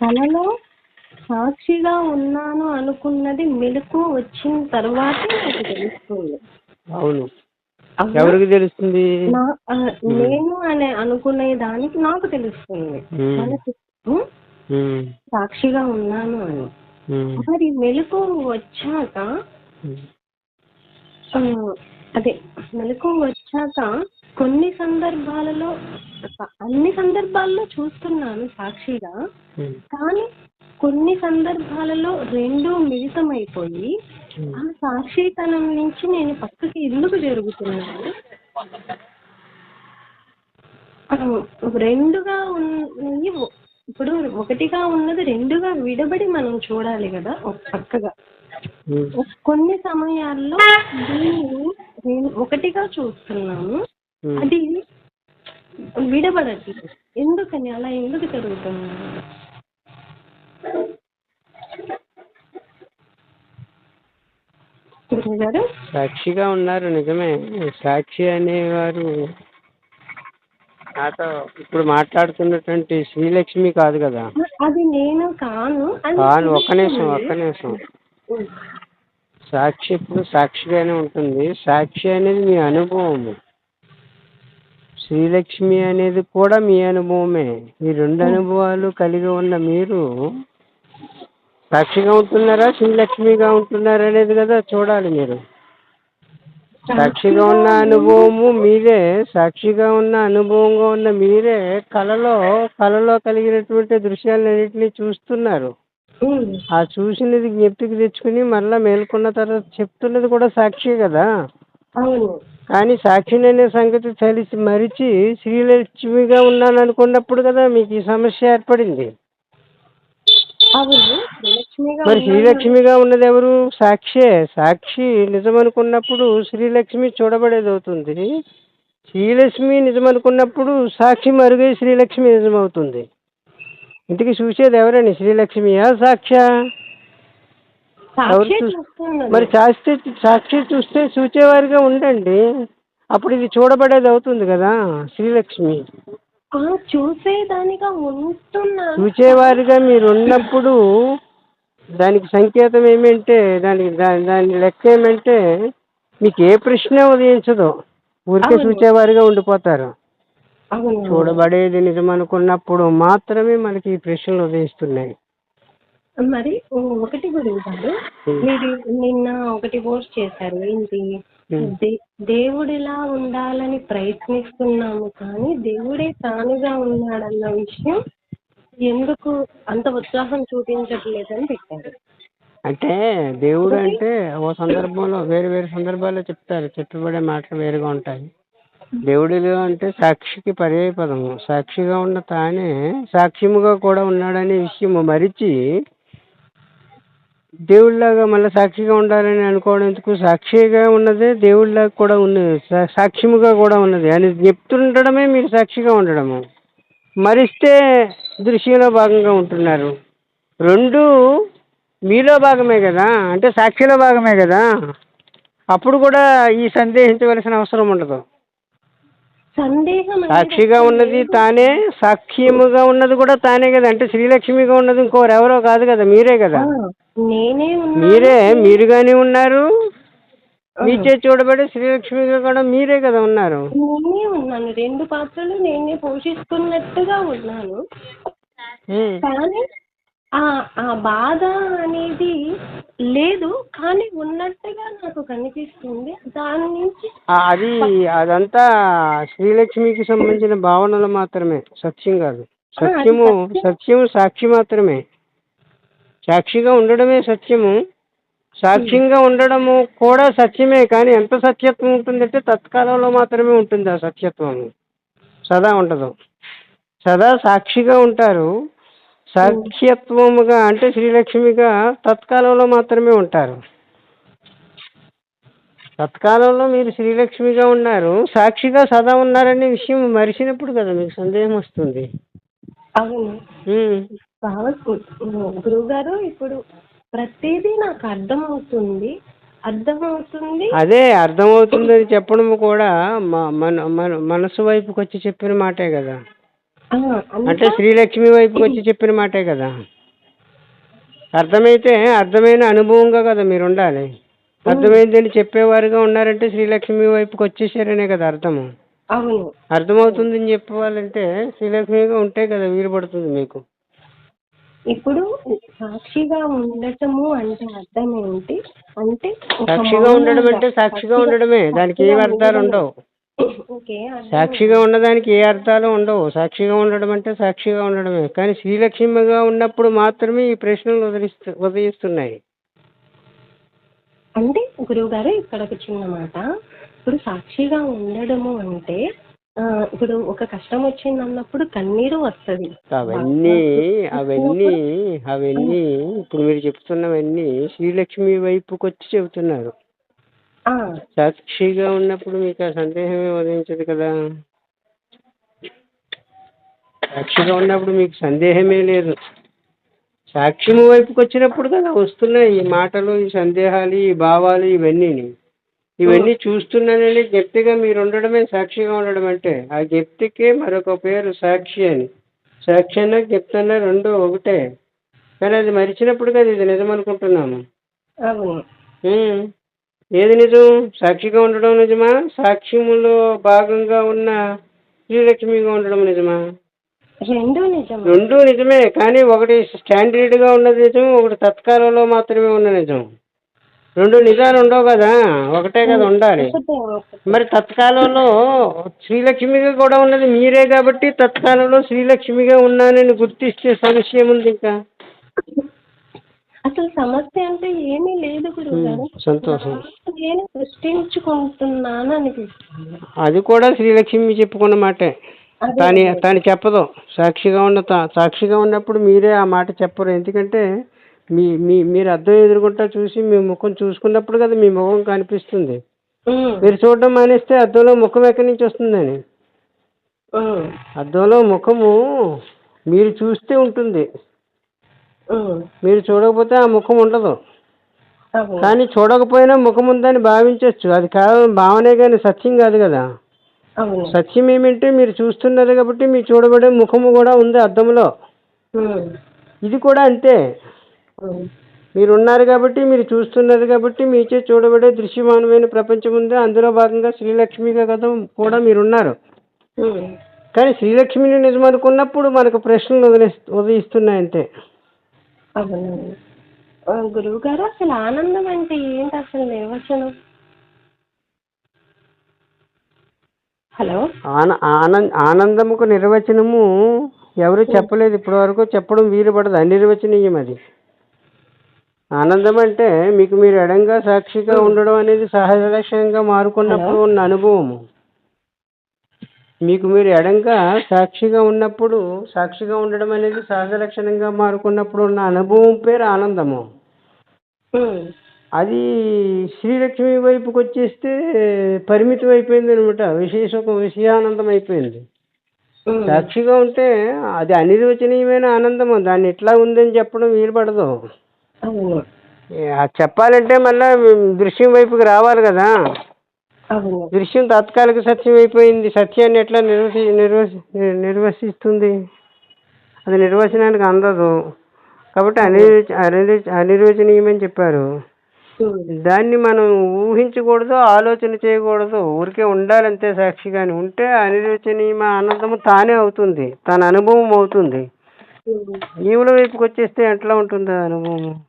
కలలో సాక్షిగా ఉన్నాను అనుకున్నది మెలకు వచ్చిన తర్వాతే నాకు తెలుస్తుంది. అవును? ఎవరికి తెలుస్తుంది? నేను అనే అనుకునే దానికి నాకు తెలుస్తుంది. సాక్షిగా ఉన్నాను అని. మరి మెలకు వచ్చాక అదే మెలకు వచ్చాక కొన్ని సందర్భాలలో అన్ని సందర్భాల్లో చూస్తున్నాను సాక్షిగా. కానీ కొన్ని సందర్భాలలో రెండు మిళితమైపోయి. ఆ సాక్షితనం నుంచి నేను పక్కకి ఎందుకు జరుగుతున్నాను? రెండుగా ఉన్నవి ఒ- ఇప్పుడు ఒకటిగా ఉన్నది రెండుగా విడబడి మనం చూడాలి కదా ఒక పక్కగా. కొన్ని సమయాల్లో దీన్ని నేను ఒకటిగా చూస్తున్నాను. అది విడబడట్లేదు ఎందుకని? అలా ఎందుకు జరుగుతుంది? గారు? సాక్షిగా ఉన్నారు నిజమే. సాక్షి అనేవారు నాతో ఇప్పుడు మాట్లాడుతున్నటువంటి శ్రీలక్ష్మి కాదు కదా? అది నేను కాను. కాను. ఒక్క నిమిషం ఒక్క నిమిషం. సాక్షి ఎప్పుడు సాక్షిగానే ఉంటుంది. సాక్షి అనేది మీ అనుభవము. శ్రీలక్ష్మి అనేది కూడా మీ అనుభవమే. ఈ రెండు అనుభవాలు కలిగి ఉన్న మీరు సాక్షిగా ఉంటున్నారా శ్రీలక్ష్మిగా ఉంటున్నారా అనేది కదా చూడాలి మీరు. సాక్షిగా ఉన్న అనుభవము మీరే సాక్షిగా ఉన్న అనుభవంగా ఉన్న మీరే కళలో కళలో కలిగినటువంటి దృశ్యాలన్నింటినీ చూస్తున్నారు. ఆ చూసినది జ్ఞప్తికి తెచ్చుకుని మళ్ళా మేల్కొన్న తర్వాత చెప్తున్నది కూడా సాక్షి కదా? అవును. కానీ సాక్షిని అనే సంగతి తెలిసి మరిచి శ్రీలక్ష్మిగా ఉన్నాను అనుకున్నప్పుడు కదా మీకు ఈ సమస్య ఏర్పడింది? మరి. శ్రీలక్ష్మిగా ఉన్నది ఎవరు? సాక్షే. సాక్షి నిజం అనుకున్నప్పుడు శ్రీలక్ష్మి చూడబడేది అవుతుంది శ్రీలక్ష్మి నిజం అనుకున్నప్పుడు సాక్షి మరుగై శ్రీలక్ష్మి నిజమవుతుంది. ఇంటికి చూసేది ఎవరండి? శ్రీలక్ష్మియా సాక్షా? ఎవరు చూ-. మరి సాక్షి సాక్షి చూస్తే చూచేవారిగా ఉండండి. అప్పుడు ఇది చూడబడేది అవుతుంది కదా శ్రీలక్ష్మి. ఆ చూసేదానిగా ఉంటున్నాను చూచేవారిగా మీరు ఉన్నప్పుడు దానికి సంకేతం ఏమంటే దానికి దాని దాని లెక్క ఏమంటే మీకు ఏ ప్రశ్న ఉదయించదు. ఊరికే అవును. చూచేవారిగా ఉండిపోతారు. చూడబడేది నిజం అనుకున్నప్పుడు మాత్రమే మనకి ఈ ప్రశ్నలు ఉదయిస్తున్నాయి. మరి ఒకటి గురించి గారు మీరు నిన్న ఒకటి పోస్ట్ చేశారు. ఏంటి? దేవుడిలా ఉండాలని ప్రయత్నిస్తున్నాము కానీ దేవుడే తానుగా ఉన్నాడన్న విషయం ఎందుకు అంత ఉత్సాహం చూపించట్లేదని పెట్టారు. అంటే దేవుడు అంటే ఓ సందర్భంలో వేరు వేరు సందర్భాల్లో చెప్తారు. చెప్పబడే మాటలు వేరుగా ఉంటాయి. దేవుడిలో అంటే సాక్షికి పర్యాయ పదము. సాక్షిగా ఉన్న తానే సాక్ష్యముగా కూడా ఉన్నాడనే విషయము మరిచి దేవుడిలాగా మళ్ళీ సాక్షిగా ఉండాలని అనుకోవడం ఎందుకు సాక్షిగా ఉన్నదే దేవుడిలాగా కూడా ఉన్నది. సాక్ష్యముగా కూడా ఉన్నది. అని చెప్తుండడమే మీరు సాక్షిగా ఉండడము. మరిస్తే దృశ్యంలో భాగంగా ఉంటున్నారు. రెండు మీలో భాగమే కదా? అంటే సాక్షిలో భాగమే కదా? అప్పుడు కూడా ఈ సందేహించవలసిన అవసరం ఉండదు. సందేహం సాక్షిగా ఉన్నది తానే సాక్ష్యముగా ఉన్నది కూడా తానే కదా. అంటే శ్రీలక్ష్మిగా ఉన్నది ఇంకోరు ఎవరో కాదు కదా మీరే కదా. నేనే. మీరే మీరుగానే ఉన్నారు. మీచే చూడబడే శ్రీలక్ష్మిగా కూడా మీరే కదా ఉన్నారు. నేనే ఉన్నాను. రెండు పాత్రలు నేనే పోషిస్తున్నట్టుగా ఉన్నాను. కానీ బాధ అనేది లేదు కానీ ఉన్నట్టుగా నాకు కనిపిస్తుంది. దాని నుంచి అది అదంతా శ్రీలక్ష్మికి సంబంధించిన భావనలు మాత్రమే సత్యం కాదు. సత్యము సత్యము సాక్షి మాత్రమే. సాక్షిగా ఉండడమే సత్యము. సాక్ష్యంగా ఉండడము కూడా సత్యమే కానీ ఎంత సత్యత్వం ఉంటుందంటే తత్కాలంలో మాత్రమే ఉంటుంది ఆ సత్యత్వం సదా ఉండదు. సదా సాక్షిగా ఉంటారు. సాక్ష్యత్వముగా అంటే శ్రీలక్ష్మిగా తత్కాలంలో మాత్రమే ఉంటారు. తత్కాలంలో మీరు శ్రీలక్ష్మిగా ఉన్నారు సాక్షిగా సదా ఉన్నారనే విషయం మరిచినప్పుడు కదా మీకు సందేహం వస్తుంది. అవును. ఉమ్. గురువు గారు ఇప్పుడు ప్రతిదీ నాకు అర్థమవుతుంది అర్థమవుతుంది. అదే అర్థమవుతుందని చెప్పడం కూడా మన మన మనసు వైపుకి వచ్చి చెప్పిన మాటే కదా. అంటే శ్రీలక్ష్మి వైపుకి వచ్చి చెప్పిన మాటే కదా. అర్థమైతే అర్థమైన అనుభవంగా కదా మీరు ఉండాలి. అర్థమైందని చెప్పేవారుగా ఉన్నారంటే శ్రీలక్ష్మి వైపుకి వచ్చేసారనే కదా అర్థము. అర్థమవుతుందని చెప్పాలంటే శ్రీలక్ష్మిగా ఉంటే కదా వీలు పడుతుంది మీకు. ఇప్పుడు సాక్షిగా ఉండటము అంటే అర్థం ఏంటి? అంటే సాక్షిగా ఉండడం అంటే సాక్షిగా ఉండడమే. దానికి ఏ అర్థాలు ఉండవు. సాక్షిగా ఉన్నదానికి ఏ అర్థాలు ఉండవు. సాక్షిగా ఉండడం అంటే సాక్షిగా ఉండడమే. కానీ శ్రీలక్ష్మిగా ఉన్నప్పుడు మాత్రమే ఈ ప్రశ్నలు ఉదయిస్తున్నాయి. అంటే గురువు గారు ఇక్కడ ఒక చిన్న మాట. ఇప్పుడు సాక్షిగా ఉండడము అంటే ఇప్పుడు ఒక కష్టం వచ్చింది అన్నప్పుడు కన్నీరు వస్తుంది. అవన్నీ అవన్నీ అవన్నీ ఇప్పుడు మీరు చెప్తున్నవన్నీ శ్రీలక్ష్మి వైపుకి వచ్చి చెబుతున్నారు. సాక్షిగా ఉన్నప్పుడు మీకు ఆ సందేహమే ఉదయించదు కదా. సాక్షిగా ఉన్నప్పుడు మీకు సందేహమే లేదు. సాక్ష్యము వైపుకి వచ్చినప్పుడు కదా వస్తున్నాయి ఈ మాటలు ఈ సందేహాలు ఈ భావాలు ఇవన్నీ ఇవన్నీ చూస్తున్నానని జ్ఞప్తిగా మీరు ఉండడమే సాక్షిగా ఉండడం అంటే ఆ జ్ఞప్తికే మరొక పేరు సాక్షి అని. సాక్షి అన్న జ్ఞప్తి అన్న రెండు ఒకటే. కానీ అది మరిచినప్పుడు కదా ఇది నిజం అనుకుంటున్నాము. ఏది నిజం? సాక్షిగా ఉండడం నిజమా? సాక్ష్యములో భాగంగా ఉన్న శ్రీలక్ష్మిగా ఉండడం నిజమా? రెండు నిజం రెండు నిజమే కానీ ఒకటి స్టాండర్డ్గా ఉన్నది నిజం ఒకటి తత్కాలంలో మాత్రమే ఉన్న నిజం. రెండు నిజాలు ఉండవు కదా? ఒకటే కదా ఉండాలి. మరి తత్కాలంలో శ్రీలక్ష్మిగా కూడా ఉన్నది మీరే కాబట్టి తత్కాలంలో శ్రీలక్ష్మిగా ఉన్నానని గుర్తిస్తే సమస్య ఏముంది ఇంకా. అసలు సమస్య అంటే ఏమీ లేదు గురువు సంతోషం. నేను సృష్టించుకుంటున్నాను అనిపిస్తుంది అది కూడా శ్రీలక్ష్మి చెప్పుకున్న మాటే. తాను తాను చెప్పదు. సాక్షిగా ఉన్న తా- సాక్షిగా ఉన్నప్పుడు మీరే ఆ మాట చెప్పరు. ఎందుకంటే మీ మీ మీరు అద్దం ఎదురుకుంటా చూసి మీ ముఖం చూసుకున్నప్పుడు కదా మీ ముఖం కనిపిస్తుంది. మీరు చూడడం మానేస్తే అద్దంలో ముఖం ఎక్కడి నుంచి వస్తుందని? అద్దంలో ముఖము మీరు చూస్తే ఉంటుంది. మీరు చూడకపోతే ఆ ముఖం ఉండదు. కానీ చూడకపోయినా ముఖం ఉందని భావించవచ్చు అది కేవలం భావనే కానీ సత్యం కాదు కదా. సత్యం ఏమంటే మీరు చూస్తున్నారు కాబట్టి మీ చూడబడే ముఖము కూడా ఉంది అద్దంలో ఉమ్, ఇది కూడా అంతే. మీరు ఉన్నారు కాబట్టి మీరు చూస్తున్నారు కాబట్టి మీచే చూడబడే దృశ్యమానమైన ప్రపంచం ఉంది. అందులో భాగంగా శ్రీలక్ష్మిగా కదా కూడా మీరు ఉన్నారు ఉమ్. కానీ శ్రీలక్ష్మిని నిజం అనుకున్నప్పుడు మనకు ప్రశ్నలు వదిలే ఉదయిస్తున్నాయి అంతే అవునండి ఆ, గురువు గారు అసలు ఆనందం అంటే ఏంటి అసలు నిర్వచనం? హలో? ఆన ఆనంద ఆనందముకు నిర్వచనము ఎవరు చెప్పలేదు ఇప్పటి వరకు చెప్పడం వీలు పడదు అనిర్వచనీయం అది. ఆనందం అంటే మీకు మీరు ఎడంగా సాక్షిగా ఉండడం అనేది సహజ లక్ష్యంగా మారుకున్నప్పుడు ఉన్న అనుభవము. మీకు మీరు ఎడంగా సాక్షిగా ఉన్నప్పుడు సాక్షిగా ఉండడం అనేది సహజ లక్షణంగా మారుకున్నప్పుడు ఉన్న అనుభవం పేరు ఆనందము. అది శ్రీలక్ష్మి వైపుకి వచ్చేస్తే పరిమితం అయిపోయింది అనమాట విశేష విషయానందం అయిపోయింది. సాక్షిగా ఉంటే అది అనిర్వచనీయమైన ఆనందము. దాన్ని ఎట్లా ఉందని చెప్పడం వీలు పడదు చెప్పాలంటే మళ్ళా దృశ్యం వైపుకి రావాలి కదా. దృశ్యం తాత్కాలిక సత్యం అయిపోయింది. సత్యాన్ని ఎట్లా నిర్వసి నిర్వసి నిర్వసిస్తుంది? అది నిర్వచనానికి అందదు. కాబట్టి అనిర్వచ అనిర్వచ అనిర్వచనీయమని చెప్పారు. దాన్ని మనం ఊహించకూడదు ఆలోచన చేయకూడదు. ఊరికే ఉండాలంతే సాక్షిగాని ఉంటే అనిర్వచనీయమ ఆనందము తానే అవుతుంది. తన అనుభవం అవుతుంది. జీవుల వైపుకి వచ్చేస్తే ఎట్లా ఉంటుంది అనుభవం?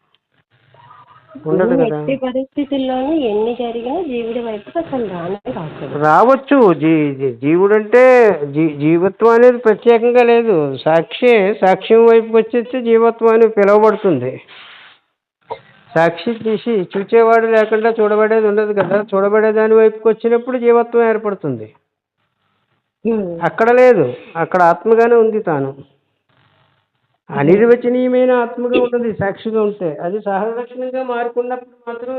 ఉండదు కదా. ఎట్టి పరిస్థితుల్లోనూ ఎన్ని జరిగినా జీవుడి వైపుకి అసలు రానే రాకూడదు రావచ్చు. జీ జీ- జీవుడంటే జీ జీవత్వం అనేది ప్రత్యేకంగా లేదు. సాక్షి సాక్ష్యం వైపుకి వచ్చేస్తే జీవత్వం అని పిలువబడుతుంది. సాక్షి తీసి చూచేవాడు లేకుండా చూడబడేది ఉండదు కదా. చూడబడే దాని వైపుకి వచ్చినప్పుడు జీవత్వం ఏర్పడుతుంది. ఉమ్, అక్కడ లేదు. అక్కడ ఆత్మగానే ఉంది తాను. అనిర్వచనీయమైన ఆత్మగా ఉన్నది సాక్షిగా ఉంటే. అది సహలక్షణంగా మారుకున్నప్పుడు మాత్రం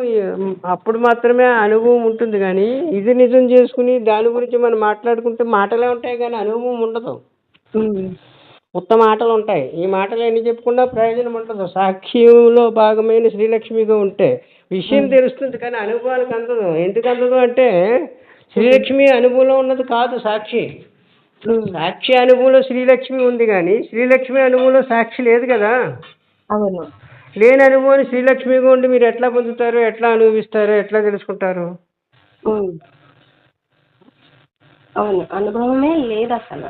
అప్పుడు మాత్రమే అనుభవం ఉంటుంది కానీ ఇది నిజం చేసుకుని దాని గురించి మనం మాట్లాడుకుంటే మాటలే ఉంటాయి కానీ అనుభవం ఉండదు. ఉత్తమ మాటలు ఉంటాయి. ఈ మాటలు ఎన్ని చెప్పుకున్నా ప్రయోజనం ఉండదు. సాక్ష్యంలో భాగమైన శ్రీలక్ష్మిగా ఉంటే విషయం తెలుస్తుంది కానీ అనుభవానికి అందదు. ఎందుకు అందదు అంటే శ్రీలక్ష్మి అనుభవంలో ఉన్నది కాదు సాక్షి. సాక్షి అనుభవంలో శ్రీలక్ష్మి ఉంది కానీ శ్రీలక్ష్మి అనుభవంలో సాక్షి లేదు కదా? అవును. లేని అనుభవాన్ని శ్రీలక్ష్మిగా ఉండి మీరు ఎట్లా పొందుతారు ఎట్లా అనుభవిస్తారు ఎట్లా తెలుసుకుంటారు. అవును అనుభవమే లేదు అసలు.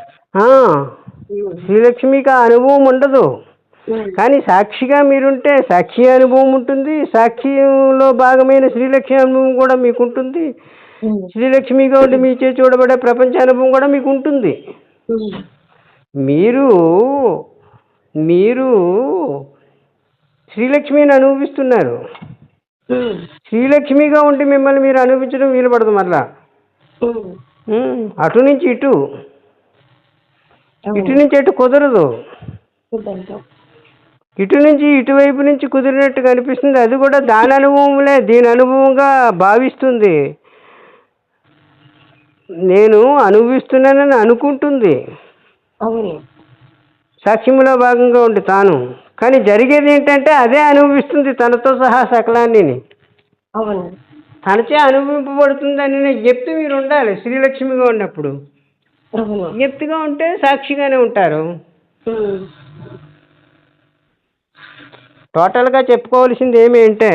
శ్రీలక్ష్మికి ఆ అనుభవం ఉండదు. కానీ సాక్షిగా మీరుంటే సాక్షి అనుభవం ఉంటుంది సాక్షిలో భాగమైన శ్రీలక్ష్మి అనుభవం కూడా మీకు ఉంటుంది శ్రీలక్ష్మిగా ఉండి మీ చే చూడబడే ప్రపంచ అనుభవం కూడా మీకు ఉంటుంది. మీరు మీరు శ్రీలక్ష్మిని అనుభవిస్తున్నారు. శ్రీలక్ష్మిగా ఉండి మిమ్మల్ని మీరు అనుభవించడం వీలు పడదు మళ్ళా అటు నుంచి ఇటు. ఇటు నుంచి అటు కుదరదు. కుదరదు. ఇటు నుంచి ఇటువైపు నుంచి కుదిరినట్టు కనిపిస్తుంది. అది కూడా దాని అనుభవంలే దీని అనుభవంగా భావిస్తుంది. నేను అనుభవిస్తున్నానని అనుకుంటుంది. అవును. సాక్ష్యములో భాగంగా ఉండి తాను. కానీ జరిగేది ఏంటంటే అదే అనుభవిస్తుంది తనతో సహా సకలాన్ని అవును. తనచే అనుభవింపబడుతుందని చెప్తే మీరు ఉండాలి శ్రీలక్ష్మిగా ఉన్నప్పుడు. విజ్ఞప్తిగా ఉంటే సాక్షిగానే ఉంటారు. టోటల్గా చెప్పుకోవాల్సింది ఏమి అంటే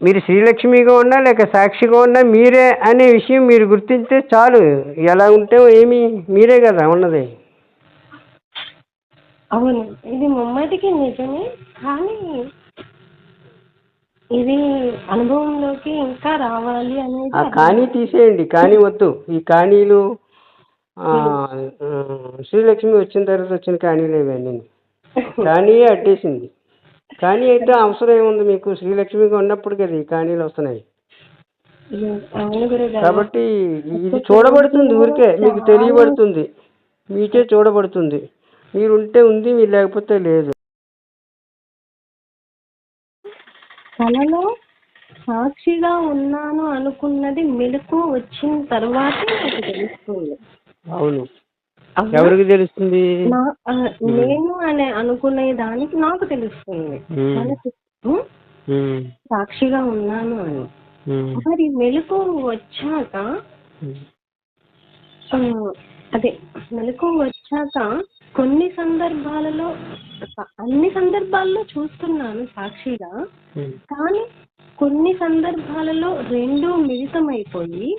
మీరు శ్రీలక్ష్మిగా ఉన్నా లేక సాక్షిగా ఉన్నా మీరే అనే విషయం మీరు గుర్తింటే చాలు. ఎలా ఉంటే ఏమి మీరే కదా ఉన్నది. అవును ఇది ముమ్మటికి నిజమే కానీ ఇది అనుభవంలోకి ఇంకా రావాలి అనేది ఆ కానీ తీసేయండి కానీ వద్దు. ఈ కానీలు ఆ, శ్రీలక్ష్మి వచ్చిన తర్వాత వచ్చిన కానీలు ఇవన్నీ. కానీ అట్టేసింది కానీ అయితే అవసరం ఏముంది మీకు? శ్రీలక్ష్మిగా ఉన్నప్పుడు కదా ఈ కానీలు వస్తున్నాయి. కాబట్టి ఇది చూడబడుతుంది ఊరికే మీకు తెలియబడుతుంది. మీకే చూడబడుతుంది. మీరు ఉంటే ఉంది మీరు లేకపోతే లేదు. కలలో సాక్షిగా ఉన్నాను అనుకున్నది మెలకు వచ్చిన తర్వాతే నాకు తెలుస్తుంది. అవునా? ఎవరికి తెలుస్తుంది? నేను అనే అనుకునే దానికి నాకు తెలుస్తుంది. సాక్షిగా ఉన్నాను అని. మరి మెలకు వచ్చాక అదే మెలకు వచ్చాక కొన్ని సందర్భాలలో అన్ని సందర్భాల్లో చూస్తున్నాను సాక్షిగా. కానీ కొన్ని సందర్భాలలో రెండు మిళితమైపోయి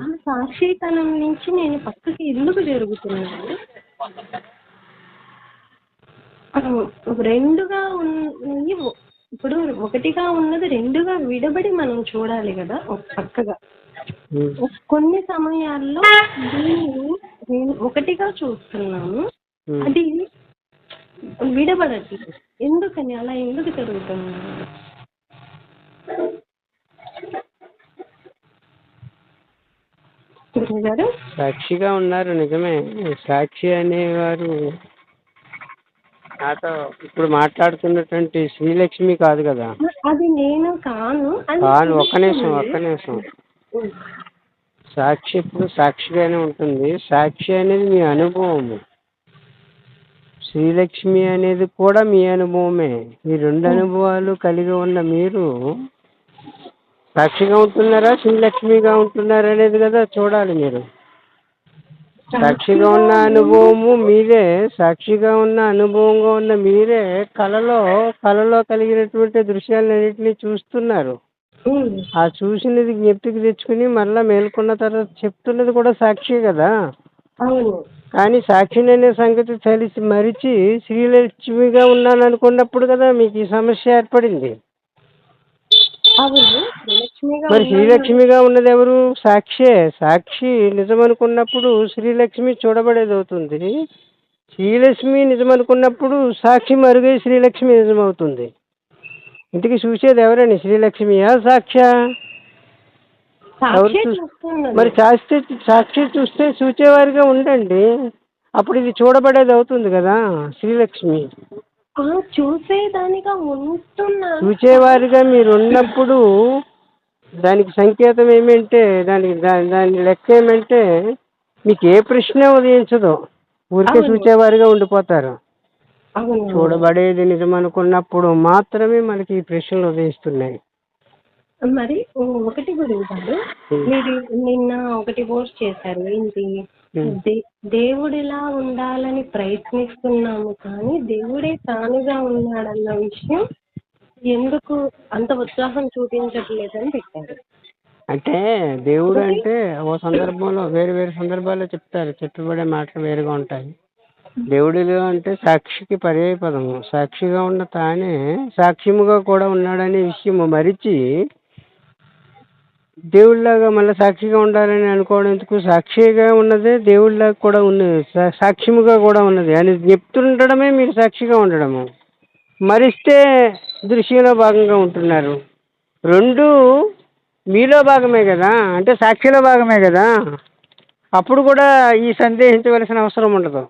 ఆ సాక్షితనం నుంచి నేను పక్కకి ఎందుకు జరుగుతున్నాను? రెండుగా ఉన్నవి ఒ- ఇప్పుడు ఒకటిగా ఉన్నది రెండుగా విడబడి మనం చూడాలి కదా పక్కగా. కొన్ని సమయాల్లో దీన్ని నేను ఒకటిగా చూస్తున్నాను. అది విడబడట్లేదు. ఎందుకని? అలా ఎందుకు జరుగుతుంది గురువు గారు? సాక్షిగా ఉన్నారు నిజమే. సాక్షి అనేవారు నాతో ఇప్పుడు మాట్లాడుతున్నటువంటి శ్రీలక్ష్మి కాదు కదా? అది నేను కాను. కాను. ఒక్క నిమిషం ఒక్క నిమిషం. సాక్షి ఇప్పుడు సాక్షిగానే ఉంటుంది. సాక్షి అనేది మీ అనుభవము. శ్రీలక్ష్మి అనేది కూడా మీ అనుభవమే. ఈ రెండు అనుభవాలు కలిగి ఉన్న మీరు సాక్షిగా ఉంటున్నారా శ్రీలక్ష్మిగా ఉంటున్నారా అనేది కదా చూడాలి మీరు. సాక్షిగా ఉన్న అనుభవము మీరే సాక్షిగా ఉన్న అనుభవంగా ఉన్న మీరే కళలో కళలో కలిగినటువంటి దృశ్యాలన్నింటినీ చూస్తున్నారు. ఆ చూసినది జ్ఞప్తికి తెచ్చుకుని మళ్ళా మేల్కొన్న తర్వాత చెప్తున్నది కూడా సాక్షి కదా. కానీ సాక్షిని అనే సంగతి తెలిసి మరిచి శ్రీలక్ష్మిగా ఉన్నాను అనుకున్నప్పుడు కదా మీకు ఈ సమస్య ఏర్పడింది. మరి. శ్రీలక్ష్మిగా ఉన్నది ఎవరు? సాక్షే. సాక్షి నిజం అనుకున్నప్పుడు శ్రీలక్ష్మి చూడబడేది అవుతుంది శ్రీలక్ష్మి నిజం అనుకున్నప్పుడు సాక్షి మరుగై శ్రీలక్ష్మి నిజమవుతుంది. ఇంటికి చూసేది ఎవరండి? శ్రీలక్ష్మియా సాక్షా? ఎవరు. మరి సాక్షి సాక్షి చూస్తే చూచేవారిగా ఉండండి. అప్పుడు ఇది చూడబడేది అవుతుంది కదా శ్రీలక్ష్మి. చూసేదానిగా ఉంటున్నాను చూచేవారిగా మీరు ఉన్నప్పుడు దానికి సంకేతం ఏమంటే దానికి దాని దాని లెక్క ఏమంటే మీకు ఏ ప్రశ్న ఉదయించదు. ఊరికే అవును. చూచేవారిగా ఉండిపోతారు. చూడబడేది నిజం అనుకున్నప్పుడు మాత్రమే మనకి ఈ ప్రశ్నలు ఉదయిస్తున్నాయి. మరి ఒకటి గురువు గారు మీరు నిన్న ఒకటి పోస్ట్ చేశారు ఏంటి? దేవుడిలా ఉండాలని ప్రయత్నిస్తున్నాము కానీ దేవుడే తానుగా ఉన్నాడన్న విషయం ఎందుకు అంత ఉత్సాహం చూపించట్లేదని పెట్టారు. అంటే దేవుడు అంటే ఓ సందర్భంలో వేరు వేరు సందర్భాల్లో చెప్తారు చెప్పబడే మాటలు వేరుగా ఉంటాయి. దేవుడిలో అంటే సాక్షికి పర్యాయ పదము సాక్షిగా ఉన్న తానే సాక్ష్యముగా కూడా ఉన్నాడనే విషయము మరిచి దేవుడిలాగా మళ్ళీ సాక్షిగా ఉండాలని అనుకోవడం ఎందుకు సాక్షిగా ఉన్నదే దేవుడిలాగా కూడా ఉన్నది. సాక్ష్యముగా కూడా ఉన్నది. అని చెప్తుండడమే మీరు సాక్షిగా ఉండడము. మరిస్తే దృశ్యంలో భాగంగా ఉంటున్నారు. రెండు మీలో భాగమే కదా? అంటే సాక్షిలో భాగమే కదా? అప్పుడు కూడా ఈ సందేహించవలసిన అవసరం ఉండదు.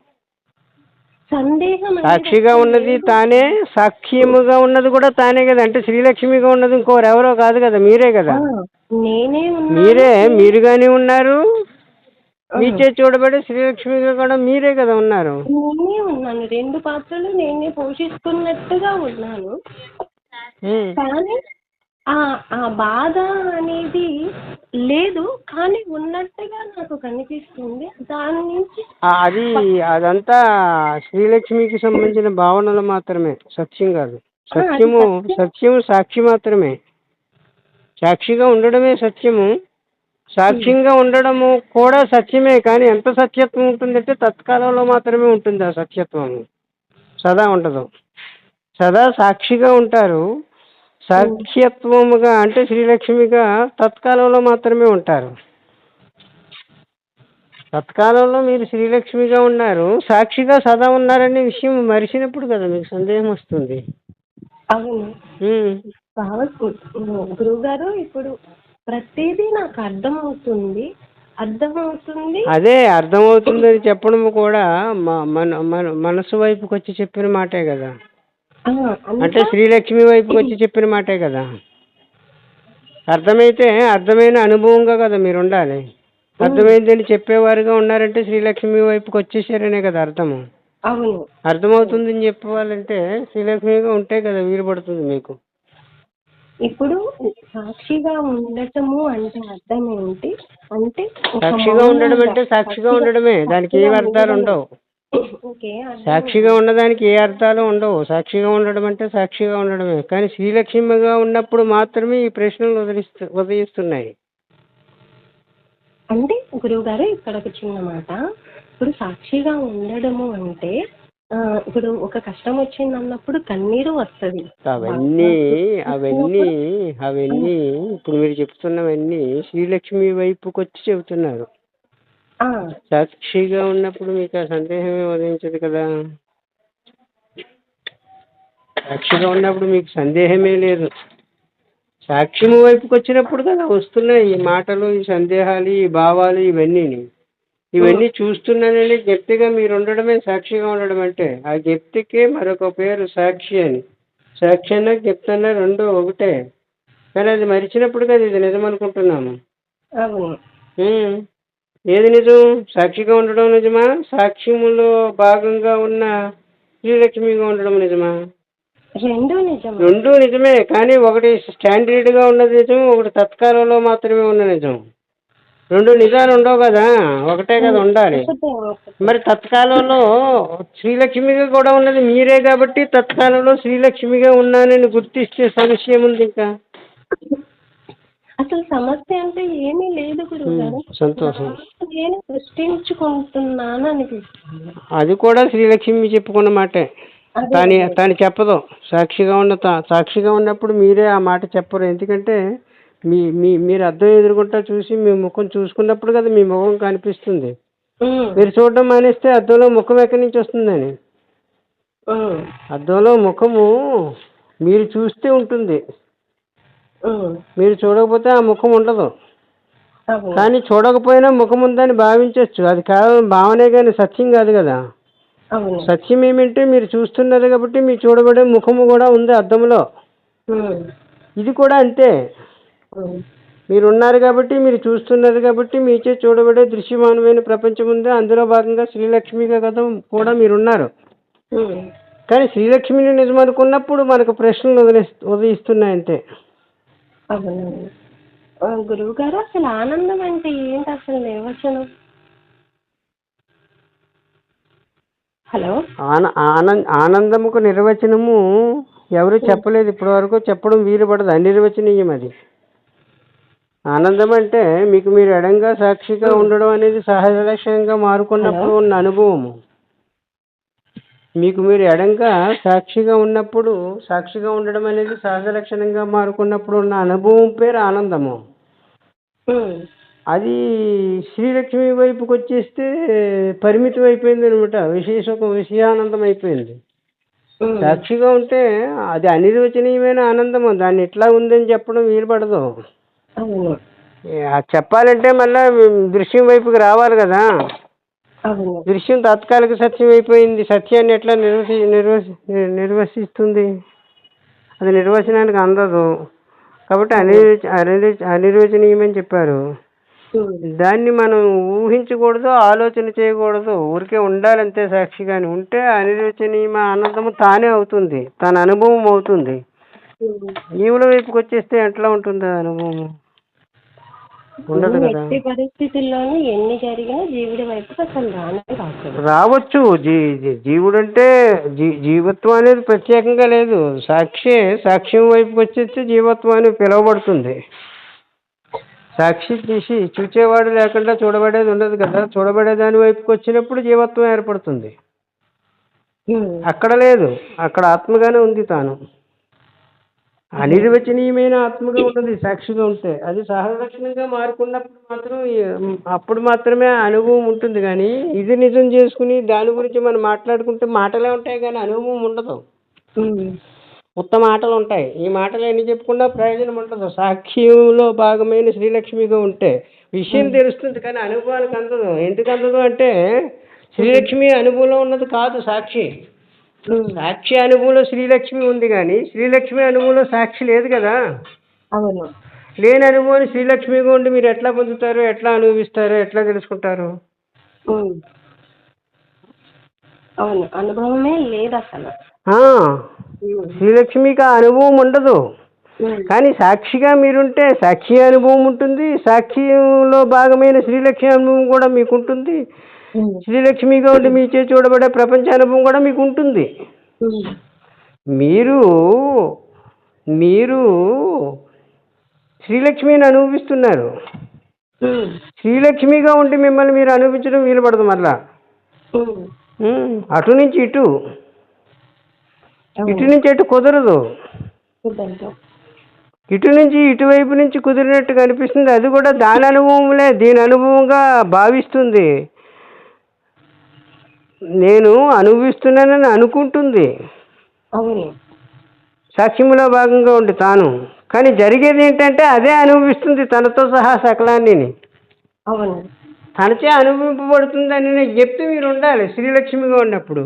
సందేహం సాక్షిగా ఉన్నది తానే సాక్ష్యముగా ఉన్నది కూడా తానే కదా. అంటే శ్రీలక్ష్మిగా ఉన్నది ఇంకోరు ఎవరో కాదు కదా మీరే కదా. నేనే మీరే మీరుగానే ఉన్నారు. మీచే చూడబడే శ్రీలక్ష్మిగా కూడా మీరే కదా ఉన్నారు. నేనే ఉన్నాను. రెండు పాత్రలు నేనే పోషిస్తున్నట్టుగా ఉన్నాను. ఉమ్. కానీ బాధ అనేది లేదు కానీ ఉన్నట్టుగా నాకు కనిపిస్తుంది. దాని నుంచి అది అదంతా శ్రీలక్ష్మికి సంబంధించిన భావనలు మాత్రమే సత్యం కాదు. సత్యము సత్యము సాక్షి మాత్రమే. సాక్షిగా ఉండడమే సత్యము. సాక్ష్యంగా ఉండడము కూడా సత్యమే కానీ ఎంత సత్యత్వం ఉంటుందంటే తత్కాలంలో మాత్రమే ఉంటుంది ఆ సత్యత్వము. సదా ఉండదు. సదా సాక్షిగా ఉంటారు. సాక్ష్యత్వముగా అంటే శ్రీలక్ష్మిగా తత్కాలంలో మాత్రమే ఉంటారు. తత్కాలంలో మీరు శ్రీలక్ష్మిగా ఉన్నారు సాక్షిగా సదా ఉన్నారనే విషయం మరిచినప్పుడు కదా మీకు సందేహం వస్తుంది. అవును. ఉమ్. గురువు గారు ఇప్పుడు ప్రతిదీ నాకు అర్థమవుతుంది అర్థమవుతుంది. అదే అర్థమవుతుందని చెప్పడం కూడా మన మన మనసు వైపుకి వచ్చి చెప్పిన మాటే కదా. అంటే శ్రీలక్ష్మి వైపుకి వచ్చి చెప్పిన మాటే కదా. అర్థమైతే అర్థమైన అనుభవంగా కదా మీరు ఉండాలి. అర్థమైందని చెప్పేవారుగా ఉన్నారంటే శ్రీలక్ష్మి వైపుకి వచ్చేసారనే కదా అర్థము. అర్థమవుతుందని చెప్పాలంటే శ్రీలక్ష్మిగా ఉంటే కదా వీలు పడుతుంది మీకు. ఇప్పుడు సాక్షిగా ఉండటము అంటే అర్థం ఏంటి? అంటే సాక్షిగా ఉండడం అంటే సాక్షిగా ఉండడమే. దానికి ఏ అర్థాలు ఉండవు. సాక్షిగా ఉన్నదానికి ఏ అర్థాలు ఉండవు. సాక్షిగా ఉండడం అంటే సాక్షిగా ఉండడమే. కానీ శ్రీలక్ష్మిగా ఉన్నప్పుడు మాత్రమే ఈ ప్రశ్నలు ఉదయిస్తున్నాయి. అంటే గురువు గారు ఇక్కడ ఒక చిన్న మాట. ఇప్పుడు సాక్షిగా ఉండడము అంటే ఇప్పుడు ఒక కష్టం వచ్చింది అన్నప్పుడు కన్నీరు వస్తుంది. అవన్నీ అవన్నీ అవన్నీ ఇప్పుడు మీరు చెప్తున్నవన్నీ శ్రీలక్ష్మి వైపుకి వచ్చి చెబుతున్నారు. సాక్షిగా ఉన్నప్పుడు మీకు ఆ సందేహమే ఉదయించదు కదా. సాక్షిగా ఉన్నప్పుడు మీకు సందేహమే లేదు. సాక్ష్యము వైపుకి వచ్చినప్పుడు కదా వస్తున్నాయి ఈ మాటలు ఈ సందేహాలు ఈ భావాలు ఇవన్నీ ఇవన్నీ చూస్తున్నానని గట్టిగా మీరు ఉండడమే సాక్షిగా ఉండడం అంటే ఆ వ్యక్తికే మరొక పేరు సాక్షి అని. సాక్షి అన్న జ్ఞప్తి అన్న రెండు ఒకటే. కానీ అది మరిచినప్పుడు కదా ఇది నిజం అనుకుంటున్నాము. ఏది నిజం? సాక్షిగా ఉండడం నిజమా? సాక్ష్యములో భాగంగా ఉన్న శ్రీలక్ష్మిగా ఉండడం నిజమా? రెండు నిజం రెండు నిజమే కానీ ఒకటి స్టాండర్డ్గా ఉన్నది నిజం ఒకటి తత్కాలంలో మాత్రమే ఉన్న నిజం. రెండు నిజాలు ఉండవు కదా? ఒకటే కదా ఉండాలి. మరి తత్కాలంలో శ్రీలక్ష్మిగా కూడా ఉన్నది మీరే కాబట్టి తత్కాలంలో శ్రీలక్ష్మిగా ఉన్నానని గుర్తిస్తే సమస్య ఏముంది ఇంకా. అసలు సమస్య అంటే ఏమీ లేదు గురువు సంతోషం. నేను సృష్టించుకుంటున్నాను అనిపిస్తుంది అది కూడా శ్రీలక్ష్మి చెప్పుకున్న మాటే. తాను తాను చెప్పదు. సాక్షిగా ఉన్న తా- సాక్షిగా ఉన్నప్పుడు మీరే ఆ మాట చెప్పరు. ఎందుకంటే మీ మీ మీరు అద్దం ఎదురుకుంటా చూసి మీ ముఖం చూసుకున్నప్పుడు కదా మీ ముఖం కనిపిస్తుంది. మీరు చూడడం మానేస్తే అద్దంలో ముఖం ఎక్కడి నుంచి వస్తుందని? అద్దంలో ముఖము మీరు చూస్తే ఉంటుంది. మీరు చూడకపోతే ఆ ముఖం ఉండదు. కానీ చూడకపోయినా ముఖం ఉందని భావించవచ్చు అది కేవలం భావనే కానీ సత్యం కాదు కదా. సత్యం ఏమంటే మీరు చూస్తున్నారు కాబట్టి మీరు చూడబడే ముఖము కూడా ఉంది అద్దంలో ఉమ్, ఇది కూడా అంతే. మీరు ఉన్నారు కాబట్టి మీరు చూస్తున్నారు కాబట్టి మీచే చూడబడే దృశ్యమానమైన ప్రపంచం ఉంది. అందులో భాగంగా శ్రీలక్ష్మిగా కదా కూడా మీరు ఉన్నారు ఉమ్. కానీ శ్రీలక్ష్మిని నిజం అనుకున్నప్పుడు మనకు ప్రశ్నలు వదిలే ఉదయిస్తున్నాయి అంతే గురువు గారు అసలు ఆనందం అంటే ఏంటి అసలు నిర్వచనం? హలో? ఆనందముకు నిర్వచనము ఎవరు చెప్పలేదు ఇప్పటి వరకు చెప్పడం వీలు పడదు అనిర్వచనీయం అది. ఆనందం అంటే మీకు మీరు ఎడంగా సాక్షిగా ఉండడం అనేది సహజ లక్ష్యంగా మారుకున్నప్పుడు ఉన్న అనుభవము. మీకు మీరు ఎడంగా సాక్షిగా ఉన్నప్పుడు సాక్షిగా ఉండడం అనేది సహజ లక్షణంగా మారుకున్నప్పుడు ఉన్న అనుభవం పేరు ఆనందము. అది శ్రీలక్ష్మి వైపుకి వచ్చేస్తే పరిమితం అయిపోయింది అనమాట విశేష విషయానందం అయిపోయింది. సాక్షిగా ఉంటే అది అనిర్వచనీయమైన ఆనందము. దాన్ని ఎట్లా ఉందని చెప్పడం వీలు పడదు చెప్పాలంటే మళ్ళా దృశ్యం వైపుకి రావాలి కదా. దృశ్యం తాత్కాలిక సత్యం అయిపోయింది. సత్యాన్ని ఎట్లా నిర్వసి నిర్వసి నిర్వసిస్తుంది? అది నిర్వచనానికి అందదు. కాబట్టి అనిర్వచ అనిర్వచ అనిర్వచనీయమని చెప్పారు. దాన్ని మనం ఊహించకూడదు ఆలోచన చేయకూడదు. ఊరికే ఉండాలంతే సాక్షిగాని ఉంటే అనిర్వచనీయమ ఆనందము తానే అవుతుంది. తన అనుభవం అవుతుంది. జీవుల వైపుకి వచ్చేస్తే ఎట్లా ఉంటుంది అనుభవం? ఉండదు కదా. ఎట్టి పరిస్థితుల్లోనూ ఎన్ని జరిగినా జీవుడి వైపుకి అసలు రానే రాకూడదు. రావచ్చు. జీ జీ- జీవుడంటే జీ జీవత్వం అనేది ప్రత్యేకంగా లేదు. సాక్షి సాక్ష్యం వైపుకి వచ్చేస్తే జీవత్వం అని పిలువబడుతుంది. సాక్షి తీసి చూచేవాడు లేకుండా చూడబడేది ఉండదు కదా. చూడబడే దాని వైపుకి వచ్చినప్పుడు జీవత్వం ఏర్పడుతుంది. ఉమ్, అక్కడ లేదు. అక్కడ ఆత్మగానే ఉంది తాను. అనిర్వచనీయమైన ఆత్మగా ఉన్నది సాక్షిగా ఉంటే. అది సహలక్షణంగా మారుకున్నప్పుడు మాత్రం అప్పుడు మాత్రమే అనుభవం ఉంటుంది కానీ ఇది నిజం చేసుకుని దాని గురించి మనం మాట్లాడుకుంటే మాటలే ఉంటాయి కానీ అనుభవం ఉండదు. ఉత్తమ మాటలు ఉంటాయి. ఈ మాటలు ఎన్ని చెప్పుకున్నా ప్రయోజనం ఉండదు. సాక్ష్యంలో భాగమైన శ్రీలక్ష్మిగా ఉంటే విషయం తెలుస్తుంది కానీ అనుభవానికి అందదు. ఎందుకు అందదు అంటే శ్రీలక్ష్మి అనుభవంలో ఉన్నది కాదు సాక్షి. సాక్షి అనుభవంలో శ్రీలక్ష్మి ఉంది కానీ శ్రీలక్ష్మి అనుభవంలో సాక్షి లేదు కదా. అవును. లేని అనుభవాన్ని శ్రీలక్ష్మిగా ఉండి మీరు ఎట్లా పొందుతారు ఎట్లా అనుభవిస్తారు ఎట్లా తెలుసుకుంటారు. అవును. అనుభవమే లేదు అసలు. శ్రీలక్ష్మికి ఆ అనుభవం ఉండదు. కానీ సాక్షిగా మీరుంటే సాక్షి అనుభవం ఉంటుంది సాక్షిలో భాగమైన శ్రీలక్ష్మి అనుభవం కూడా మీకు ఉంటుంది శ్రీలక్ష్మిగా ఉండి మీ చే చూడబడే ప్రపంచ అనుభవం కూడా మీకు ఉంటుంది. మీరు మీరు శ్రీలక్ష్మిని అనుభవిస్తున్నారు. శ్రీలక్ష్మిగా ఉండి మిమ్మల్ని మీరు అనుభవించడం వీలు పడదు మళ్ళా అటు నుంచి ఇటు. ఇటు నుంచి అటు కుదరదు. కుదరదు. ఇటు నుంచి ఇటువైపు నుంచి కుదిరినట్టు కనిపిస్తుంది. అది కూడా దాని అనుభవంలే దీని అనుభవంగా భావిస్తుంది. నేను అనుభవిస్తున్నానని అనుకుంటుంది. అవును. సాక్ష్యములో భాగంగా ఉండి తాను. కానీ జరిగేది ఏంటంటే అదే అనుభవిస్తుంది తనతో సహా సకలాన్ని అవును. తనచే అనుభవింపబడుతుందని చెప్తే మీరు ఉండాలి. శ్రీలక్ష్మిగా ఉన్నప్పుడు.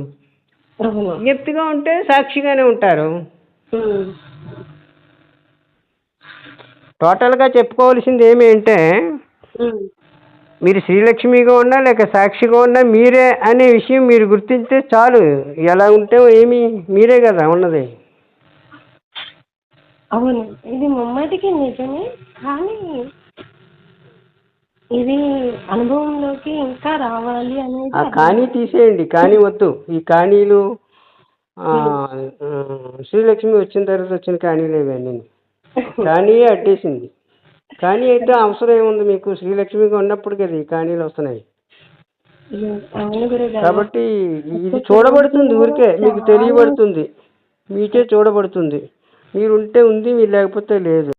విజ్ఞప్తిగా ఉంటే సాక్షిగానే ఉంటారు. టోటల్గా చెప్పుకోవాల్సింది ఏమి అంటే మీరు శ్రీలక్ష్మిగా ఉన్నా లేక సాక్షిగా ఉన్నా మీరే అనే విషయం మీరు గుర్తింటే చాలు. ఎలా ఉంటే ఏమి? మీరే కదా ఉన్నది. అవును. ఇది ముమ్మటికి నిజమే కానీ ఇది అనుభవంలోకి ఇంకా రావాలి అనేది ఆ కానీ తీసేయండి కానీ వద్దు. ఈ కానీలు ఆ, శ్రీలక్ష్మి వచ్చిన తర్వాత వచ్చిన కానీలు ఇవన్నీ. కానీ అట్టేసింది కానీ అయితే అవసరం ఏముంది మీకు? శ్రీలక్ష్మిగా ఉన్నప్పుడు కదా ఈ కానీలు వస్తున్నాయి. అవును గురుగారు కాబట్టి ఇది చూడబడుతుంది ఊరికే మీకు తెలియబడుతుంది. మీకే చూడబడుతుంది. మీరు ఉంటే ఉంది మీరు లేకపోతే లేదు.